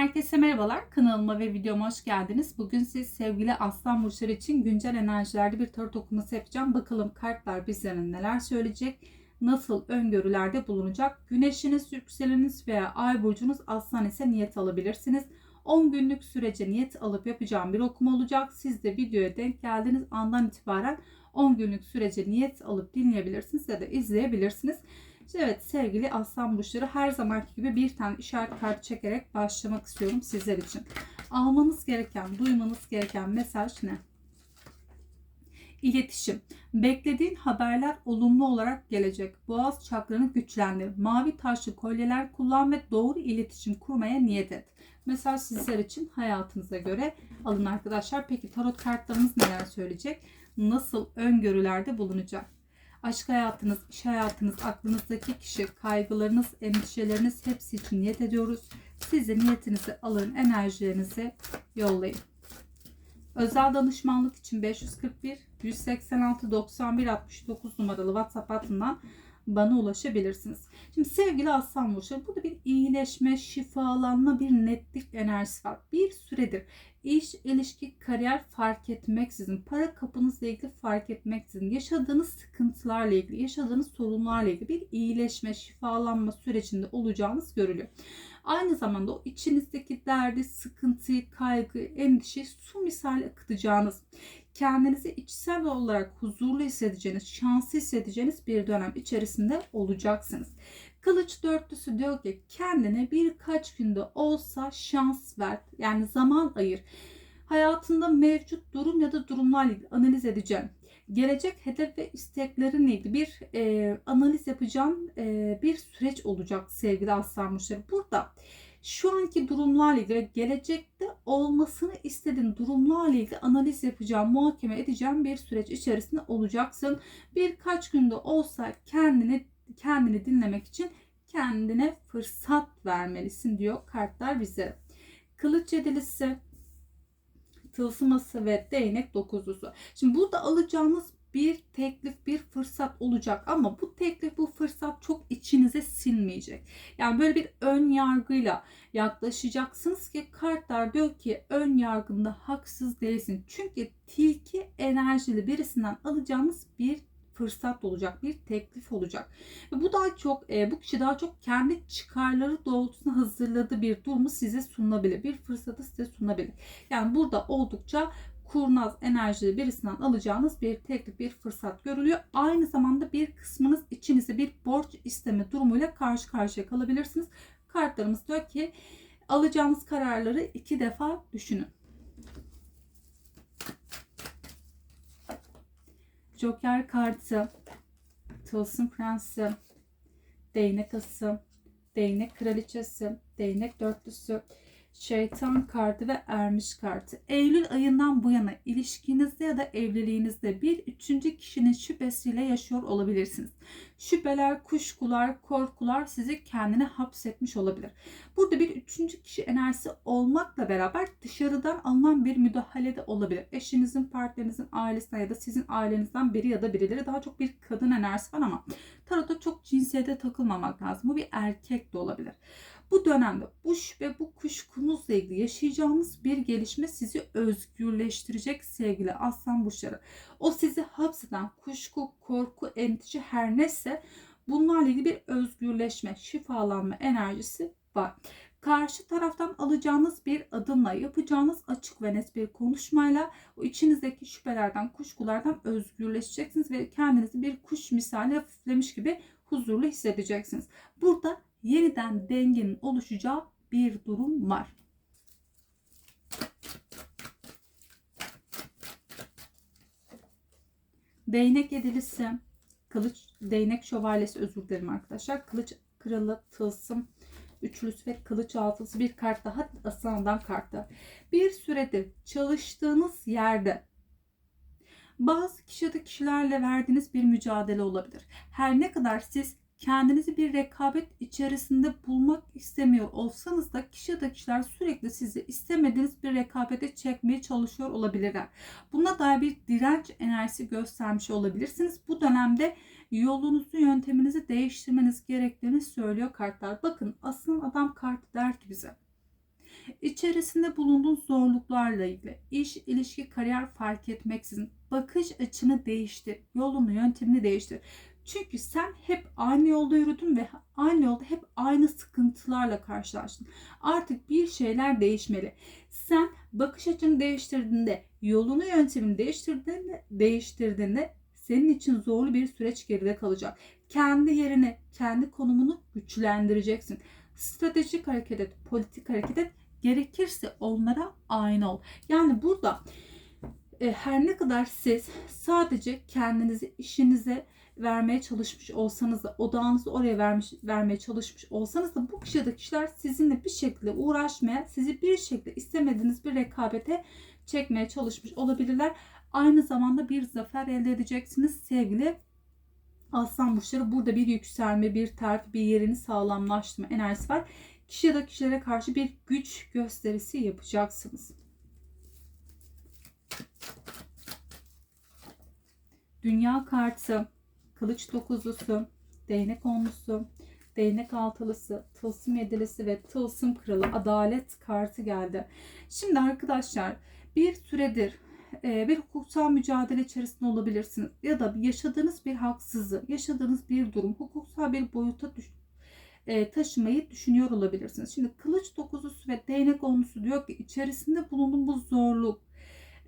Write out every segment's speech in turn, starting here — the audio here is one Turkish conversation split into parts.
Herkese merhabalar. Kanalıma ve videoma hoş geldiniz. Bugün siz sevgili Aslan Burçları için güncel enerjilerde bir tarot okuması yapacağım. Bakalım kartlar bizlere neler söyleyecek, nasıl öngörülerde bulunacak. Güneşiniz, yükseleniniz veya ay burcunuz Aslan ise niyet alabilirsiniz. 10 günlük sürece niyet alıp yapacağım bir okuma olacak. Siz de videoya denk geldiğiniz andan itibaren 10 günlük sürece niyet alıp dinleyebilirsiniz ya da izleyebilirsiniz. Evet sevgili aslan burçları her zamanki gibi bir tane işaret kartı çekerek başlamak istiyorum sizler için. Almanız gereken, duymanız gereken mesaj ne? İletişim. Beklediğin haberler olumlu olarak gelecek. Boğaz çakranı güçlendir. Mavi taşlı kolyeler kullan ve doğru iletişim kurmaya niyet et. Mesaj sizler için hayatınıza göre alın arkadaşlar. Peki tarot kartlarımız neler söyleyecek? Nasıl öngörülerde bulunacak? Aşk hayatınız, iş hayatınız, aklınızdaki kişi, kaygılarınız, endişeleriniz hepsi için niyet ediyoruz. Siz de niyetinizi alın, enerjilerinizi yollayın. Özel danışmanlık için 541 186 91 69 numaralı WhatsApp hattından bana ulaşabilirsiniz. Şimdi sevgili Aslan Burçları burada bir iyileşme, şifalanma, bir netlik enerjisi var. Bir süredir iş, ilişki, kariyer fark etmeksizin, para kapınızla ilgili fark etmeksizin, yaşadığınız sıkıntılarla ilgili, yaşadığınız sorunlarla ilgili bir iyileşme, şifalanma sürecinde olacağınız görülüyor. Aynı zamanda o içinizdeki derdi, sıkıntıyı, kaygı, endişe su misali akıtacağınız, kendinizi içsel olarak huzurlu hissedeceğiniz, şanslı hissedeceğiniz bir dönem içerisinde olacaksınız. Kılıç dörtlüsü diyor ki kendine birkaç günde olsa şans ver. Yani zaman ayır. Hayatında mevcut durum ya da durumlarla ilgili analiz edeceğim. Gelecek hedef ve isteklerinle ilgili bir e, analiz yapacağım e, bir süreç olacak sevgili aslan burçları. Burada şu anki durumlarla ilgili gelecekte olmasını istediğin durumlarla ilgili analiz yapacağım, muhakeme edeceğim bir süreç içerisinde olacaksın. Birkaç günde olsa kendini kendini dinlemek için kendine fırsat vermelisin diyor kartlar bize. Kılıç yedilisi, tılsıması ve değnek dokuzlusu. Şimdi burada alacağınız bir teklif, bir fırsat olacak ama bu teklif, bu fırsat çok içinize sinmeyecek. Yani böyle bir ön yargıyla yaklaşacaksınız ki kartlar diyor ki ön yargında haksız değilsin. Çünkü tilki enerjili birisinden alacağınız bir fırsat olacak, bir teklif olacak. Ve bu daha çok, e, bu kişi daha çok kendi çıkarları doğrultusunda hazırladığı bir durumu size sunabilir. Bir fırsatı size sunabilir. Yani burada oldukça kurnaz enerjili birisinden alacağınız bir teklif, bir fırsat görülüyor. Aynı zamanda bir kısmınız içinizde bir borç isteme durumuyla karşı karşıya kalabilirsiniz. Kartlarımız diyor ki alacağınız kararları iki defa düşünün. Joker kartı, Tılsım Prensi, Değnek Ası, Değnek Kraliçesi, Değnek Dörtlüsü, Şeytan kartı ve Ermiş kartı. Eylül ayından bu yana ilişkinizde ya da evliliğinizde bir üçüncü kişinin şüphesiyle yaşıyor olabilirsiniz. Şüpheler, kuşkular, korkular sizi kendine hapsetmiş olabilir. Burada bir üçüncü kişi enerjisi olmakla beraber dışarıdan alınan bir müdahale de olabilir. Eşinizin, partnerinizin ailesinden ya da sizin ailenizden biri ya da birileri daha çok bir kadın enerjisi var ama tarota çok cinsiyete takılmamak lazım. Bu bir erkek de olabilir. Bu dönemde bu şüphe, bu kuşkunuzla ilgili yaşayacağınız bir gelişme sizi özgürleştirecek sevgili aslan burçları. O sizi hapseden kuşku, korku, endişe her neyse bunlarla ilgili bir özgürleşme, şifalanma enerjisi var. Karşı taraftan alacağınız bir adımla, yapacağınız açık ve net bir konuşmayla o içinizdeki şüphelerden, kuşkulardan özgürleşeceksiniz ve kendinizi bir kuş misali hafiflemiş gibi huzurlu hissedeceksiniz. Burada yeniden dengenin oluşacağı bir durum var. Değnek edilisi, kılıç, değnek şövalyesi özür dilerim arkadaşlar. Kılıç kralı, tılsım, üçlüsü ve kılıç altısı bir kart daha aslandan kartı. Bir süredir çalıştığınız yerde bazı kişi ya kişilerle verdiğiniz bir mücadele olabilir. Her ne kadar siz kendinizi bir rekabet içerisinde bulmak istemiyor olsanız da kişi ya da kişiler sürekli sizi istemediğiniz bir rekabete çekmeye çalışıyor olabilirler. Buna dair bir direnç enerjisi göstermiş olabilirsiniz. Bu dönemde yolunuzu, yönteminizi değiştirmeniz gerektiğini söylüyor kartlar. Bakın aslında adam kartı der ki bize İçerisinde bulunduğun zorluklarla ilgili iş, ilişki, kariyer fark etmeksizin bakış açını değiştir. Yolunu, yöntemini değiştir. Çünkü sen hep aynı yolda yürüdün ve aynı yolda hep aynı sıkıntılarla karşılaştın. Artık bir şeyler değişmeli. Sen bakış açını değiştirdiğinde, yolunu, yöntemini değiştirdiğinde, değiştirdiğinde senin için zorlu bir süreç geride kalacak. Kendi yerini, kendi konumunu güçlendireceksin. Stratejik hareket et, politik hareket et. Gerekirse onlara aynı ol. Yani burada e, her ne kadar siz sadece kendinizi işinize vermeye çalışmış olsanız da odağınızı oraya vermiş, vermeye çalışmış olsanız da bu kişide kişiler sizinle bir şekilde uğraşmaya, sizi bir şekilde istemediğiniz bir rekabete çekmeye çalışmış olabilirler. Aynı zamanda bir zafer elde edeceksiniz sevgili Aslan burçları. Burada bir yükselme, bir terfi, bir yerini sağlamlaştırma enerjisi var. Kişi ya da kişilere karşı bir güç gösterisi yapacaksınız. Dünya kartı, kılıç dokuzlusu, değnek onlusu, değnek altılısı, tılsım yedilisi ve tılsım kralı adalet kartı geldi. Şimdi arkadaşlar bir süredir e, bir hukuksal mücadele içerisinde olabilirsiniz. Ya da yaşadığınız bir haksızlığı, yaşadığınız bir durum hukuksal bir boyuta düş e, taşımayı düşünüyor olabilirsiniz. Şimdi kılıç dokuzusu ve değnek onlusu diyor ki içerisinde bulunduğun bu zorluk,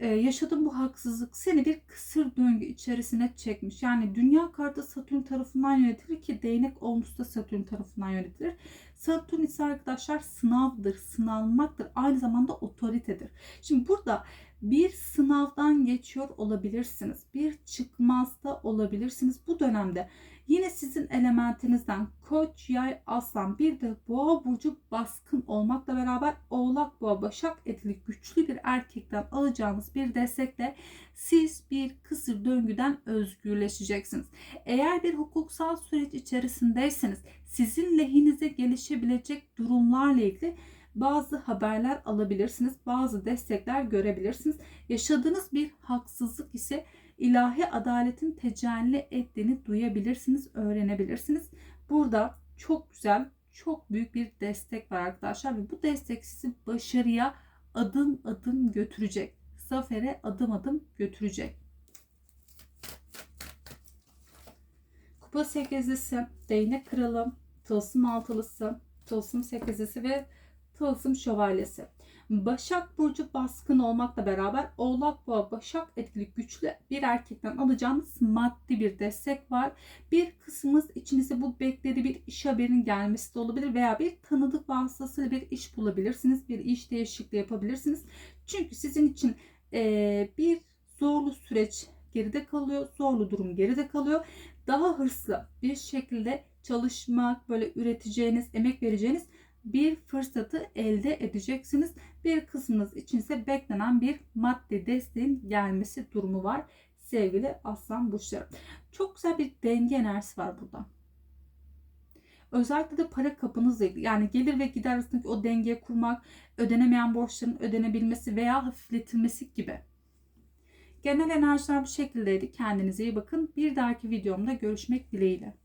e, yaşadığın bu haksızlık seni bir kısır döngü içerisine çekmiş. Yani dünya kartı Satürn tarafından yönetilir ki değnek olmuş da Satürn tarafından yönetilir. Satürn ise arkadaşlar sınavdır, sınanmaktır. Aynı zamanda otoritedir. Şimdi burada bir sınavdan geçiyor olabilirsiniz. Bir çıkmazda olabilirsiniz. Bu dönemde Yine sizin elementinizden koç, yay, aslan bir de boğa burcu baskın olmakla beraber oğlak, boğa, başak etili güçlü bir erkekten alacağınız bir destekle siz bir kısır döngüden özgürleşeceksiniz. Eğer bir hukuksal süreç içerisindeyseniz sizin lehinize gelişebilecek durumlarla ilgili bazı haberler alabilirsiniz, bazı destekler görebilirsiniz. Yaşadığınız bir haksızlık ise ilahi adaletin tecelli ettiğini duyabilirsiniz, öğrenebilirsiniz. Burada çok güzel, çok büyük bir destek var arkadaşlar ve bu destek sizi başarıya adım adım götürecek. Zafere adım adım götürecek. Kupa sekizlisi, değnek kralı, tılsım altılısı, tılsım sekizlisi ve tılsım şövalyesi. Başak Burcu baskın olmakla beraber Oğlak Boğa Başak etkili güçlü bir erkekten alacağınız maddi bir destek var. Bir kısmınız içinize bu beklediği bir iş haberinin gelmesi de olabilir veya bir tanıdık vasıtasıyla bir iş bulabilirsiniz. Bir iş değişikliği yapabilirsiniz. Çünkü sizin için e, bir zorlu süreç geride kalıyor. Zorlu durum geride kalıyor. Daha hırslı bir şekilde çalışmak, böyle üreteceğiniz, emek vereceğiniz bir fırsatı elde edeceksiniz. Bir kısmınız için ise beklenen bir maddi desteğin gelmesi durumu var sevgili aslan burçları. Çok güzel bir denge enerjisi var burada. Özellikle de para kapınızla ilgili yani gelir ve gider arasındaki o dengeyi kurmak, ödenemeyen borçların ödenebilmesi veya hafifletilmesi gibi. Genel enerjiler bu şekildeydi. Kendinize iyi bakın. Bir dahaki videomda görüşmek dileğiyle.